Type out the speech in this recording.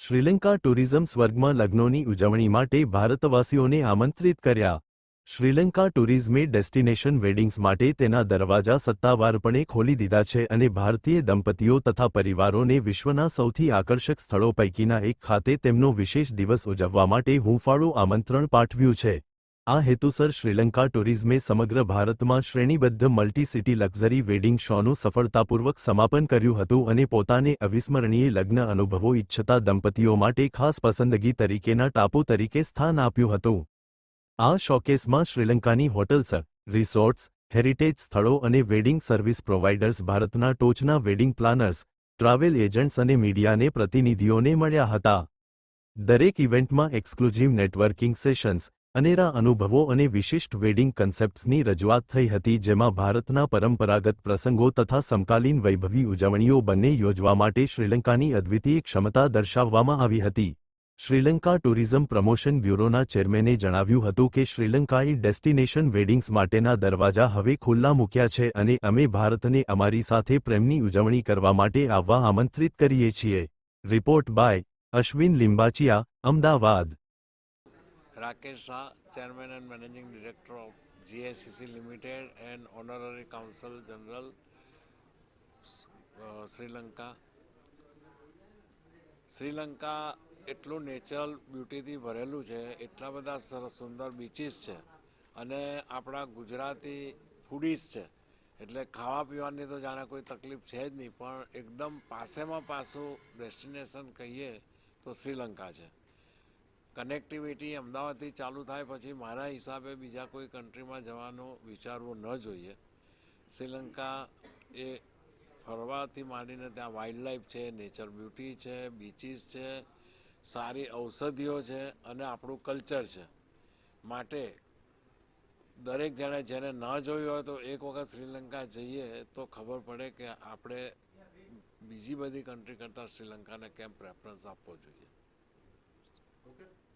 Sri Lanka tourism સ્વર્ગમાં લગ્નોની ઉજવણી માટે ભારતવાસીઓને આમંત્રિત કર્યા. શ્રીલંકા ટુરિઝમે ડેસ્ટિનેશન વેડિંગ્સ માટે તેના દરવાજા સત્તાવારપણે ખોલી દીધા છે અને ભારતીય દંપતીઓ તથા પરિવારોને વિશ્વના સૌથી આકર્ષક સ્થળો પૈકીના એક ખાતે તેમનો વિશેષ દિવસ ઉજવવા માટે હુંફાળું આમંત્રણ પાઠવ્યું છે. આ હેતુસર શ્રીલંકા ટુરિઝમે સમગ્ર ભારતમાં શ્રેણીબદ્ધ મલ્ટી સિટી લક્ઝરી વેડિંગ શોનું સફળતાપૂર્વક સમાપન કર્યું હતું અને પોતાને અવિસ્મરણીય લગ્ન અનુભવો ઈચ્છતા દંપતીઓ માટે ખાસ પસંદગી તરીકેના ટાપુ તરીકે સ્થાન આપ્યું હતું. આ શોકેસમાં શ્રીલંકાની હોટલ્સ રિસોર્ટ્સ, હેરિટેજ સ્થળો અને વેડિંગ સર્વિસ પ્રોવાઇડર્સ, ભારતના ટોચના વેડિંગ પ્લાનર્સ, ટ્રાવેલ એજન્ટ્સ અને મીડિયાને પ્રતિનિધિઓને મળ્યા હતા. દરેક ઇવેન્ટમાં એક્સક્લુઝિવ નેટવર્કિંગ સેશન્સ અનેરા અનુભવો અને વિશિષ્ટ વેડિંગ કન્સેપ્ટ્સની રજૂઆત થઈ હતી જેમાં ભારતના પરંપરાગત પ્રસંગો તથા સમકાલીન વૈભવી ઉજવણીઓ બંને યોજવા માટે શ્રીલંકાની અદ્વિતીય ક્ષમતા દર્શાવવામાં આવી હતી. શ્રીલંકા ટુરિઝમ પ્રમોશન બ્યુરોના ચેરમેને જણાવ્યું હતું કે શ્રીલંકાએ ડેસ્ટિનેશન વેડિંગ્સ માટેના દરવાજા હવે ખુલ્લા મૂક્યા છે અને અમે ભારતને અમારી સાથે પ્રેમની ઉજવણી કરવા માટે આવવા આમંત્રિત કરીએ છીએ. Report by Ashwin Limbachiya, Ahmedabad. Rakesh Shah, Chairman and Managing Director of GICC Honorary Counsel General, uh, Sri Lanka. Sri Lanka એટલું નેચરલ બ્યુટીથી ભરેલું છે એટલા બધા સરસ સુંદર બીચીસ છે અને આપણા ગુજરાતી ફૂડીસ છે એટલે ખાવા પીવાની તો જાણે કોઈ તકલીફ છે જ નહીં પણ એકદમ પાસેમાં પાસું ડેસ્ટિનેશન કહીએ તો શ્રીલંકા છે કનેક્ટિવિટી અમદાવાદથી ચાલુ થાય પછી મારા હિસાબે બીજા કોઈ કન્ટ્રીમાં જવાનું વિચારવું ન જોઈએ. શ્રીલંકા એ ફરવાથી માંડીને ત્યાં વાઇલ્ડ લાઈફ છે નેચર બ્યુટી છે બીચીસ છે, સારી ઔષધિઓ છે અને આપણું કલ્ચર છે. માટે દરેક જણે જેને ન જોયું હોય તો એક વખત શ્રીલંકા જઈએ તો ખબર પડે કે આપણે બીજી બધી કન્ટ્રી કરતાં શ્રીલંકાને કેમ પ્રેફરન્સ આપવો જોઈએ. Okay.